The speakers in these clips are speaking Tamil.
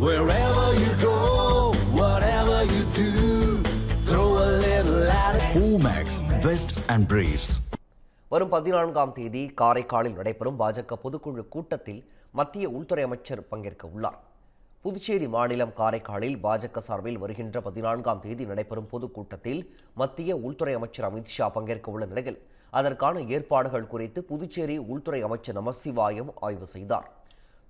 Wherever you go, whatever you do, throw a little at it. Omax, Vest and Briefs. வரும் பதினான்காம் தேதி காரைக்காலில் நடைபெறும் பாஜக பொதுக்குழு கூட்டத்தில் மத்திய உள்துறை அமைச்சர் பங்கேற்க உள்ளார் புதுச்சேரி மாநிலம் காரைக்காலில் பாஜக சார்பில் வருகின்ற பதினான்காம் தேதி நடைபெறும் பொதுக்கூட்டத்தில் மத்திய உள்துறை அமைச்சர் அமித்ஷா பங்கேற்க உள்ள நிலையில் அதற்கான ஏற்பாடுகள் குறித்து புதுச்சேரி உள்துறை அமைச்சர் நமசிவாயம் ஆய்வு செய்தார்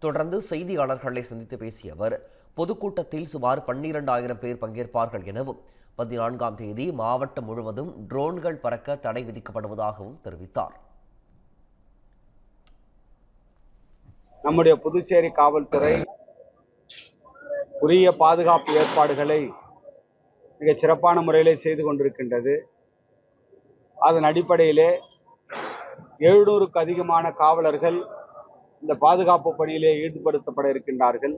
தொடர்ந்து செய்தியாளர்களை சந்தித்து பேசிய அவர் பொதுக்கூட்டத்தில் சுமார் பன்னிரண்டாயிரம் பேர் பங்கேற்பார்கள் எனவும் பதினான்காம் தேதி மாவட்டம் முழுவதும் ட்ரோன்கள் பறக்க தடை விதிக்கப்படுவதாகவும் தெரிவித்தார். நம்முடைய புதுச்சேரி காவல்துறை உரிய பாதுகாப்பு ஏற்பாடுகளை மிகச் சிறப்பான முறையிலே செய்து கொண்டிருக்கின்றது. அதன் அடிப்படையிலே எழுநூறுக்கு அதிகமான காவலர்கள் இந்த பாதுகாப்பு பணியிலே ஈடுபடுத்தப்பட இருக்கின்றார்கள்.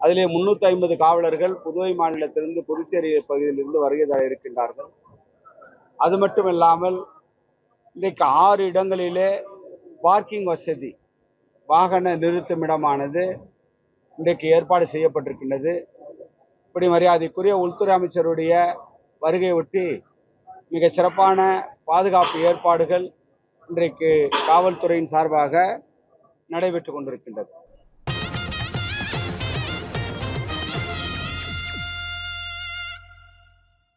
அதிலே முன்னூத்தி ஐம்பது காவலர்கள் புதுவை மாநிலத்திலிருந்து புதுச்சேரி பகுதியிலிருந்து வருகை தர இருக்கின்றார்கள். அது மட்டும் இல்லாமல் இன்றைக்கு ஆறு இடங்களிலே பார்க்கிங் வசதி வாகன நிறுத்துமிடமானது இன்றைக்கு ஏற்பாடு செய்யப்பட்டிருக்கின்றது. இப்படி மரியாதைக்குரிய உள்துறை அமைச்சருடைய வருகை ஒட்டி மிக சிறப்பான பாதுகாப்பு ஏற்பாடுகள் இன்றைக்கு காவல்துறையின் சார்பாக நடைபெற்று கொண்டிருக்கின்றது.